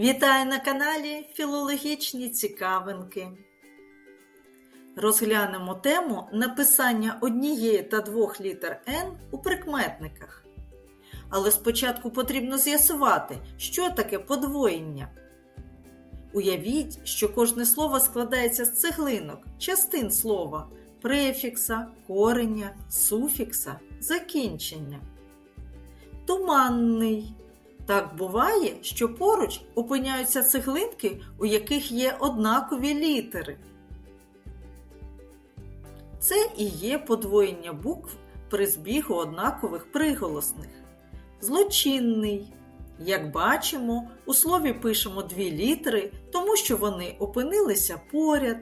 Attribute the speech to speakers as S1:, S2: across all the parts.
S1: Вітаю на каналі Філологічні цікавинки. Розглянемо тему написання однієї та двох літер Н у прикметниках. Але спочатку потрібно з'ясувати, що таке подвоєння. Уявіть, що кожне слово складається з цеглинок, частин слова, префікса, кореня, суфікса, закінчення. Туманний. Так буває, що поруч опиняються цеглинки, у яких є однакові літери. Це і є подвоєння букв при збігу однакових приголосних. Злочинний. Як бачимо, у слові пишемо дві літери, тому що вони опинилися поряд.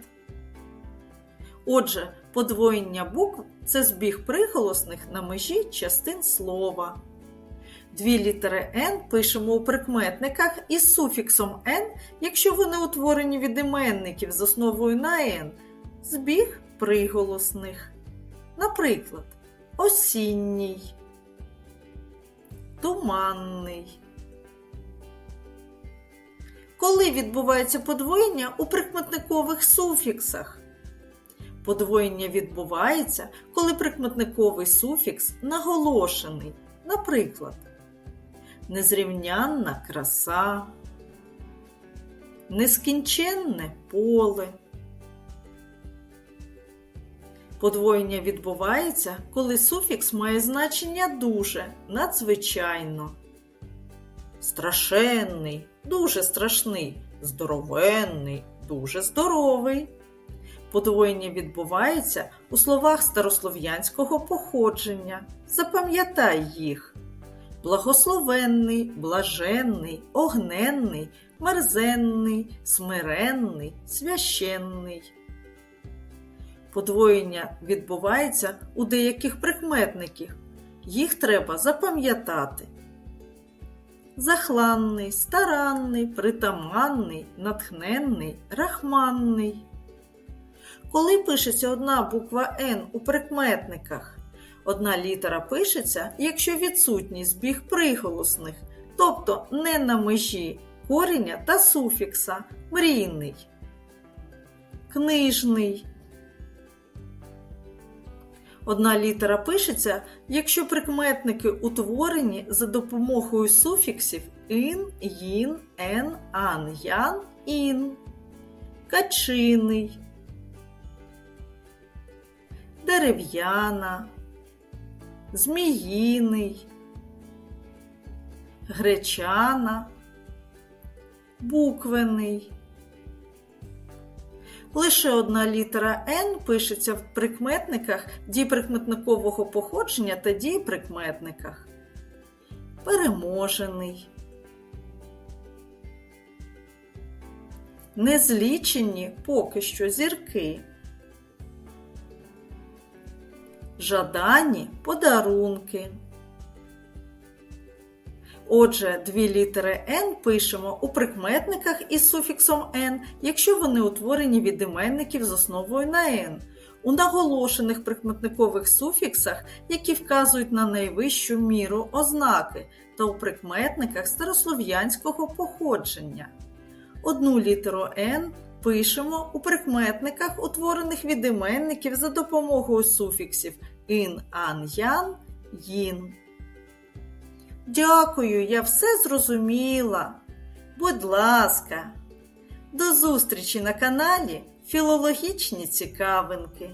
S1: Отже, подвоєння букв це збіг приголосних на межі частин слова. Дві літери Н пишемо у прикметниках із суфіксом Н, якщо вони утворені від іменників з основою на Н, збіг приголосних. Наприклад, осінній, туманний. Коли відбувається подвоєння у прикметникових суфіксах? Подвоєння відбувається, коли прикметниковий суфікс наголошений. Наприклад, незрівнянна краса, нескінченне поле. Подвоєння відбувається, коли суфікс має значення дуже, надзвичайно. Страшенний, дуже страшний, здоровенний, дуже здоровий. Подвоєння відбувається у словах старослов'янського походження. Запам'ятай їх благословенний, блаженний, огненний, мерзенний, смиренний, священний. Подвоєння відбувається у деяких прикметників. Їх треба запам'ятати. Захланний, старанний, притаманний, натхненний, рахманний. Коли пишеться одна буква Н у прикметниках, одна літера пишеться, якщо відсутній збіг приголосних, тобто не на межі кореня та суфікса мрійний, книжний. Одна літера пишеться, якщо прикметники утворені за допомогою суфіксів ін, їн, ен, ан, ян, ін, качиний, дерев'яна, зміїний, гречана, буквений. Лише одна літера Н пишеться в прикметниках дієприкметникового походження та дієприкметниках. Переможений. Незлічені поки що зірки. Жадані подарунки. Отже, дві літери Н пишемо у прикметниках із суфіксом Н, якщо вони утворені від іменників з основою на Н, у наголошених прикметникових суфіксах, які вказують на найвищу міру ознаки, та у прикметниках старослов'янського походження. Одну літеру Н пишемо у прикметниках, утворених від іменників за допомогою суфіксів ін, ан, ян, їн. Дякую, я все зрозуміла. Будь ласка, до зустрічі на каналі Філологічні цікавинки.